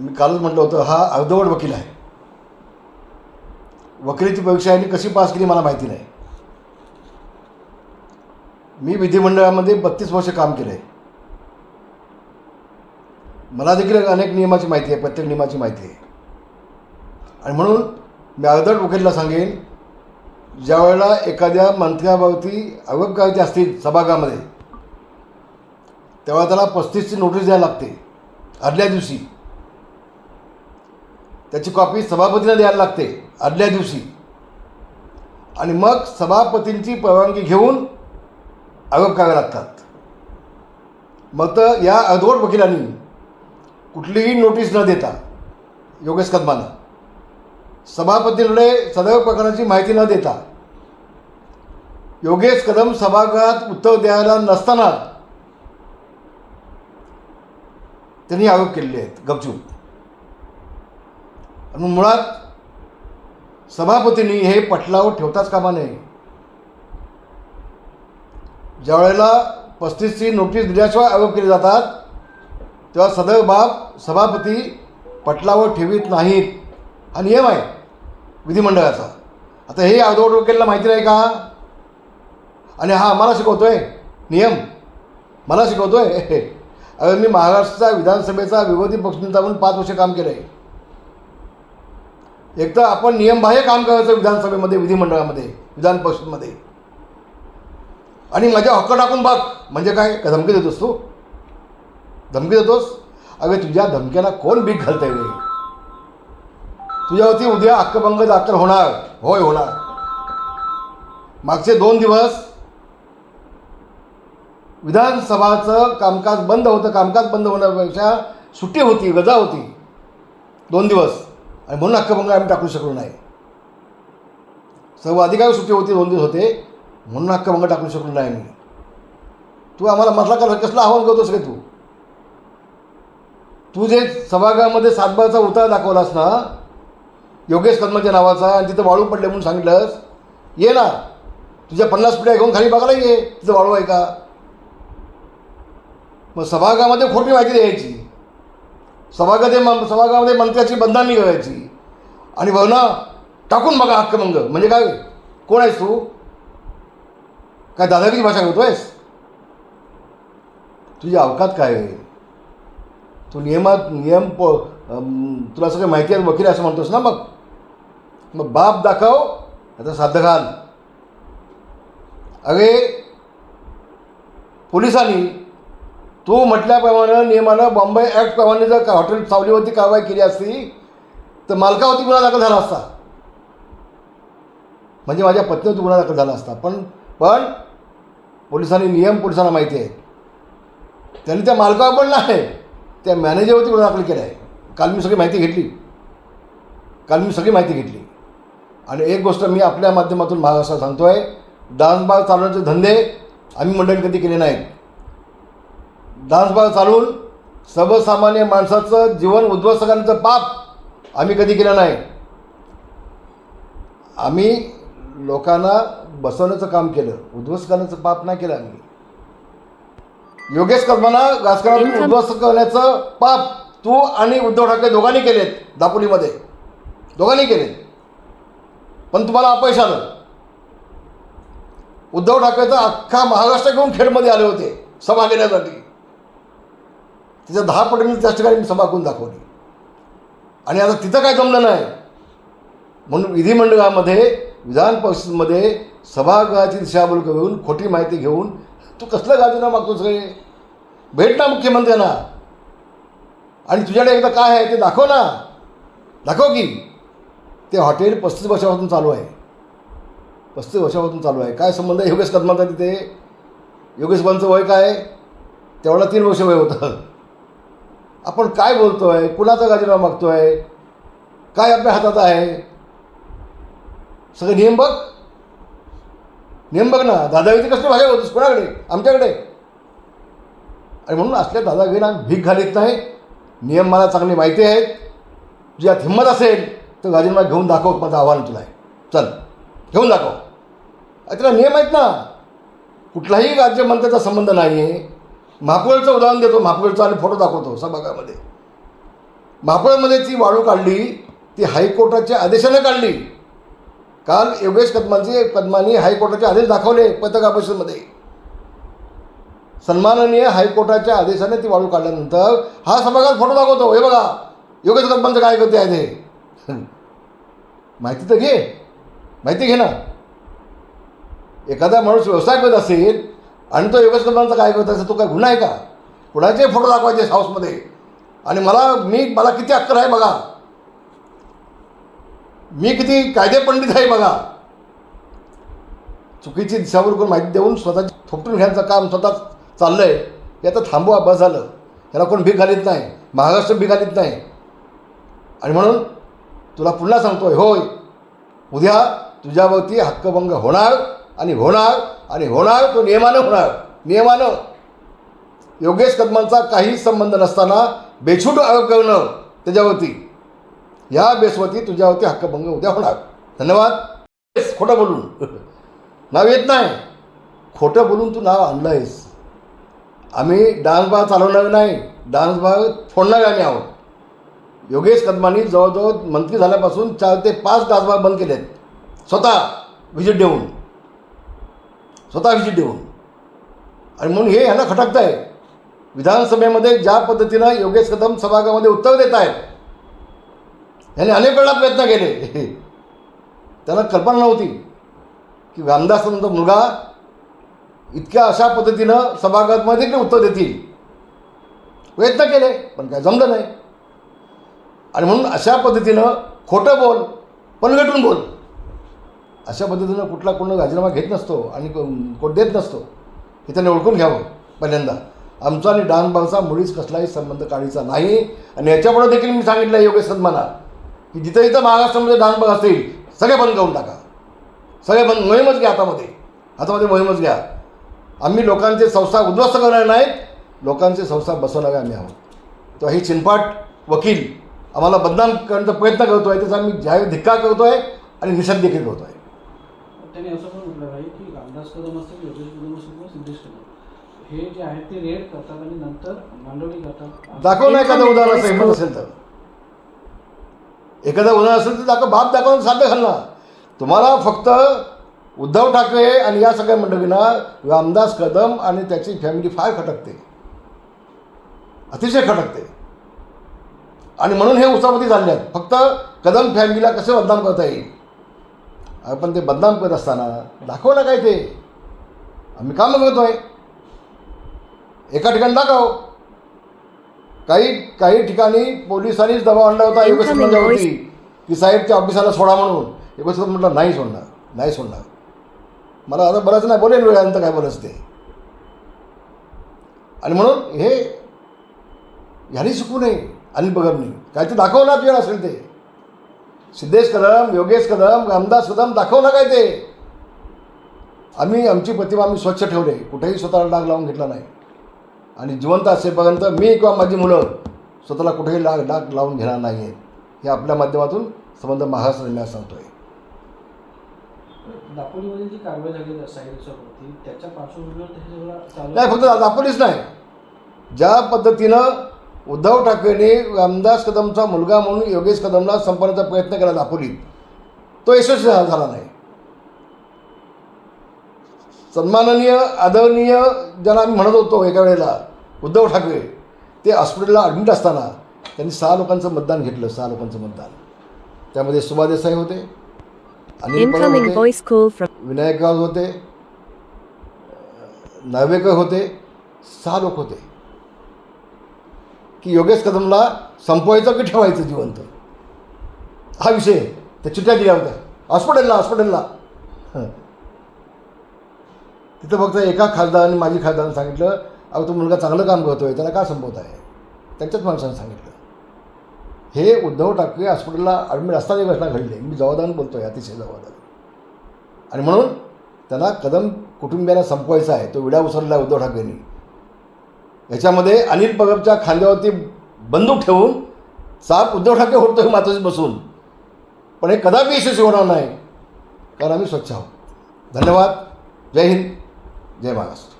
मी कालच म्हटलं होतं हा अर्धवट वकील आहे. वकिलीची परीक्षा यांनी कशी पास केली मला माहिती नाही. मी विधिमंडळामध्ये बत्तीस वर्ष काम केलं आहे मला देखील अनेक नियमाची माहिती आहे प्रत्येक नियमाची माहिती आहे. आणि म्हणून मी अर्धवट वकीलला सांगेन ज्या वेळेला एखाद्या मंत्र्याभोवती अवकाळती असतील सभागृहामध्ये तेव्हा त्याला पस्तीसची नोटीस द्यायला लागते आदल्या दिवशी. त्याची कॉपी सभापतींना द्यायला लागते आदल्या दिवशी. आणि मग सभापतींची परवानगी घेऊन आरोप करावे लागतात. मग तर या अर्धवट वकिलांनी कुठलीही नोटीस न देता योगेश कदमांना सभापतींकडे सदैव प्रकरणाची माहिती न देता योगेश कदम सभागृहात उत्तर द्यायला नसताना त्यांनी आरोप केलेले आहेत गपचूप. मुळात सभापतींनी हे पटलावर ठेवताच कामा नये. ज्या वेळेला पस्तीसची नोटीस दिल्याशिवाय आरोप केले जातात तेव्हा सदैव बाब सभापती पटलावर ठेवीत नाहीत. हा नियम आहे विधिमंडळाचा. आता हे अर्धवट वकीलला माहिती नाही का? आणि हा आम्हाला शिकवतोय. नियम. मला शिकवतोय. अरे मी महाराष्ट्राचा विधानसभेचा विरोधी पक्षनेता म्हणून पाच वर्ष काम केलं आहे एक तर आपण नियमबाह्य काम करायचं विधानसभेमध्ये विधिमंडळामध्ये विधान परिषदमध्ये. आणि माझ्या हक्क टाकून बघ. म्हणजे काय? का धमकी देतोस तू? धमकी देतोस? अगं तुझ्या धमक्याला कोण बीक घालतंय रे? तुझ्यावरती उद्या हक्कभंग दाखल होणार. होय होणार. मागचे दोन दिवस विधानसभाचं कामकाज बंद होतं. कामकाज बंद होण्यापेक्षा सुट्टी होती गजा होती. दोन दिवस. आणि म्हणून हक्कभंग आम्ही टाकू शकलो नाही. सर्व अधिकारी सुट्टी होती दोन दिवस होते म्हणून हक्कभंग टाकू शकलो नाही मी तू आम्हाला म्हटला का कसलं आव्हान करतोस रे तू? तू जे सभागृहामध्ये सातबारचा उतार दाखवलास ना योगेश कदमाच्या नावाचा आणि तिथं वाळू पडले म्हणून सांगितलंस ये ना. तुझ्या पन्नास पिढ्या घेऊन खाली बघायला ये तिथं वाळू आहे का? मग सभागृहामध्ये खोटी माहिती द्यायची. सभागते सभागामध्ये मंत्र्याची बदनामी करायची आणि भावना टाकून बघा हक्क मंग म्हणजे काय? कोण आहेस तू? काय दादागिरी भाषा करतोयस तुझी अवकात काय आहे? तू नियमात नियम प तुला सगळं माहिती आहे वकील असं म्हणतोस ना मग? मग बाप दाखव आता साध्य घाल. अरे पोलिसांनी तू म्हटल्याप्रमाणे नियमानं बॉम्बे ॲक्टप्रमाणे जर का हॉटेल सावलीवरती कारवाई केली असती तर मालकावरती गुन्हा दाखल झाला असता. म्हणजे माझ्या पत्नीवरती गुन्हा दाखल झाला असता. पण पण पोलिसांनी नियम पोलिसांना माहिती आहे. त्यांनी त्या मालकावर पण नाही त्या मॅनेजरवरती गुन्हा दाखल केला आहे काल मी सगळी माहिती घेतली. काल मी सगळी माहिती घेतली. आणि एक गोष्ट मी आपल्या माध्यमातून महाराष्ट्रात सांगतो आहे डान्सबार चालवण्याचे धंदे आम्ही मंडळी कधी केले नाहीत. डान्स बार चालवून सर्वसामान्य माणसाचं जीवन उद्ध्वस्त करण्याचं पाप आम्ही कधी केलं नाही. आम्ही लोकांना बसवण्याचं काम केलं. उद्ध्वस्त करण्याचं पाप नाही केलं आम्ही. योगेश कदमांना राजकारणातून उद्ध्वस्त करण्याचं पाप तू आणि उद्धव ठाकरे दोघांनी केलेत दापोलीमध्ये. दोघांनी केलेत. पण तुम्हाला अपयश आलं. उद्धव ठाकरे तर अख्खा महाराष्ट्र घेऊन खेडमध्ये आले होते सभा घेण्यासाठी. तिच्या दहा पटीने त्याच ठिकाणी मी सभा करून दाखवली. आणि आता तिथं काय जमलं नाही. म्हणून विधिमंडळामध्ये विधान परिषदेमध्ये सभागृहाची दिशाभूल घेऊन खोटी माहिती घेऊन तू कसलं गाजूना मागतोस रे? भेट ना मुख्यमंत्र्यांना. आणि तुझ्याकडे एकदा काय आहे ते दाखव ना. दाखव की. ते हॉटेल पस्तीस वर्षापासून चालू आहे. पस्तीस वर्षापासून चालू आहे. काय संबंध आहे? योगेश कदमाचा तिथे? योगेश कदमांचं वय काय? तेवढा तीन वर्ष वय होतं. आपण काय बोलतो आहे कुणाचा राजीनामा मागतो आहे काय आपल्या हातात आहे? सगळं नियम बघ. नियम बघ ना. दादागिरी कसली भाषा होतीस? कोणाकडे? आमच्याकडे. आणि म्हणून असल्या दादागिरीला भीक घालीत नाही. नियम मला चांगली माहिती आहेत. तुझ्यात हिंमत असेल तर राजीनामा घेऊन दाखव. माझं आव्हान तुला. आहे चल घेऊन दाखव. अरे तुला नियम आहेत ना? कुठलाही राज्यमंत्र्याचा संबंध नाही आहे महापौरचं उदाहरण देतो महापौरचं आणि फोटो दाखवतो सभागामध्ये. महापळमध्ये ती वाळू काढली ती हायकोर्टाच्या आदेशाने काढली. काल योगेश कदमांचे कदमांनी हायकोर्टाचे आदेश दाखवले पत्रकार परिषदेमध्ये सन्माननीय हायकोर्टाच्या आदेशाने ती वाळू काढल्यानंतर हा सभागात फोटो दाखवतो. हे बघा योगेश कदमांचं काय करते आहे ते? माहिती तर घे. माहिती घे ना. एखादा माणूस व्यवसाय करत असेल आणि तो योगेश कदमांचा काय करत असेल तो काय गुन्हा आहे का? कुणाचे फोटो दाखवायचे हाऊसमध्ये आणि मला मी मला किती अक्कल आहे बघा. मी किती कायदे पंडित आहे बघा. चुकीची दिशावर करून माहिती देऊन स्वतः थोपटून घ्यायचं काम स्वतः चाललं आहे आता थांबवा बस झालं. त्याला कोण भीक घालीत नाही. महाराष्ट्र भीक घालीत नाही. आणि म्हणून तुला पुन्हा सांगतोय होय उद्या तुझ्यावरती हक्कभंग होणार आणि होणार. आणि होणार तो नियमानं होणार. नियमानं. योगेश कदमांचा काही संबंध नसताना बेछूट आरोप करणं त्याच्यावरती. या बेसवरती तुझ्यावरती हक्कभंग उद्या होणार. धन्यवाद. येस, खोटं बोलून. नाव येत नाही. खोटं बोलून तू नाव आणलं आहेस आम्ही डान्स बार चालवणार नाही. डान्स बार फोडणार आम्ही आहोत. योगेश कदमांनी जवळजवळ मंत्री झाल्यापासून चार ते पाच डान्स बार बंद केले आहेत स्वतः व्हिजिट देऊन. स्वतः व्हिजिट देऊन आणि म्हणून हे ह्यांना खटकतं आहे विधानसभेमध्ये ज्या पद्धतीनं योगेश कदम सभागामध्ये उत्तर देत आहेत यांनी अनेक वेळा प्रयत्न केले. त्यांना कल्पना नव्हती की रामदासांचा मुलगा इतक्या अशा पद्धतीनं सभागृहामध्ये ते उत्तर देतील. प्रयत्न केले पण काय जमलं नाही. आणि म्हणून अशा पद्धतीनं खोटं बोल पनगटून बोल. अशा पद्धतीनं कुठला कोण राजीनामा घेत नसतो आणि को- कोण देत नसतो हे त्यांनी ओळखून घ्यावं पहिल्यांदा. आमचा आणि डान्स बारचा मुळीच कसलाही संबंध काढीचा नाही आणि याच्यापुढे देखील मी सांगितलं आहे योगेश सन्माना की जिथं जिथं महाराष्ट्रामध्ये डानबाग असतील सगळे बंद करून टाका. सगळे बंद मोहीमच घ्या हातामध्ये. हातामध्ये मोहीमच घ्या. आम्ही लोकांचे संस्था उद्ध्वस्त करणार नाहीत लोकांचे संस्था बसवणारे आम्ही आहोत. तो ही चिनपाट वकील आम्हाला बदनाम करण्याचा प्रयत्न करतो आहे त्याचा आम्ही जाहीर धिक्कार करतो आहे आणि निषेध देखील करतो आहे त्याने असं पण म्हटलं नाही की रामदास कदम असतील योगेश कदम असतील किंवा सिद्धेश कदम. हे जे आहेत ते रेड करतात आणि नंतर मांडवणी करतात. दाखव ना एखादं उदाहरण असं हिंमत असेल तर. एखादं उदाहरण असेल तर दाखव बाप दाखवून साध्य घालणार तुम्हाला फक्त उद्धव ठाकरे आणि या सगळ्या मंडळींना रामदास कदम आणि त्याची फॅमिली फार खटकते. अतिशय खटकते. आणि म्हणून हे उचापती चालले आहेत. फक्त कदम फॅमिलीला कसे बदनाम करता येईल? आपण ते बदनाम करत असताना दाखव ना काय ते? आम्ही कामं करतोय. एका ठिकाणी दाखव. काही काही ठिकाणी पोलिसांनीच दबाव आणला होता योगेश Incoming कदमांवरती की साहेबच्या ऑफिसाला सोडा म्हणून. योगेश कदम म्हटलं नाही सोडणार नाही सोडणार. मला आता बरंच नाही बोलेल वेळानंतर काय बोलायचं ते. आणि म्हणून हे ह्यानी शिकू नये अनिल बगमनी काय ते दाखव ना तुझ्या असेल ते. सिद्धेश कदम योगेश कदम रामदास कदम दाखव ना काय ते? आम्ही आमची प्रतिभा आम्ही स्वच्छ ठेवले कुठेही स्वतःला डाग लावून घेतला नाही. आणि जिवंत असेपर्यंत मी किंवा माझी मुलं स्वतःला कुठेही डाग डाग लावून घेणार नाही आहेत हे आपल्या माध्यमातून संबंध महाराष्ट्र निर्णय सांगतोय. दापोलीमध्ये जी कारवाई झाली त्याच्या पार्श्वभूमीवर नाही फक्त दापोलीच नाही. ज्या पद्धतीनं उद्धव ठाकरेंनी रामदास कदमचा मुलगा म्हणून योगेश कदमला संपवण्याचा प्रयत्न केला दापोलीत तो यशस्वी झाला नाही. सन्माननीय आदरणीय ज्यांना आम्ही म्हणत होतो एका वेळेला उद्धव ठाकरे ते हॉस्पिटलला ॲडमिट असताना त्यांनी सहा लोकांचं मतदान घेतलं सहा लोकांचं मतदान. त्यामध्ये सुभा देसाई होते from विनायकराव होते नार्वेकर होते सहा लोक होते. की योगेश कदमला संपवायचं की ठेवायचं जिवंत? हा विषय त्या चिठ्ठ्या दिल्या होत्या. हॉस्पिटलला हॉस्पिटलला. तिथं फक्त एका खासदाराने माझी खासदाराने सांगितलं अहो तो मुलगा चांगलं काम करतोय त्याला का संपवत आहे? त्यांच्याच माणसानं सांगितलं. हे उद्धव ठाकरे हॉस्पिटलला ॲडमिट असताना घटना घडली. मी जबाबदार आहे अतिशय जबाबदार आणि म्हणून त्याला कदम कुटुंबियांना संपवायचा आहे. तो विडा उचलला उद्धव ठाकरेंनी. याच्यामध्ये अनिल पगबच्या खांद्यावरती बंदूक ठेवून साप उद्धव ठाकरे होतो मातोशी बसून. पण हे कदापि यशस्वी होणार नाही कारण आम्ही स्वच्छ आहोत. धन्यवाद. जय हिंद. जय महाराष्ट्र.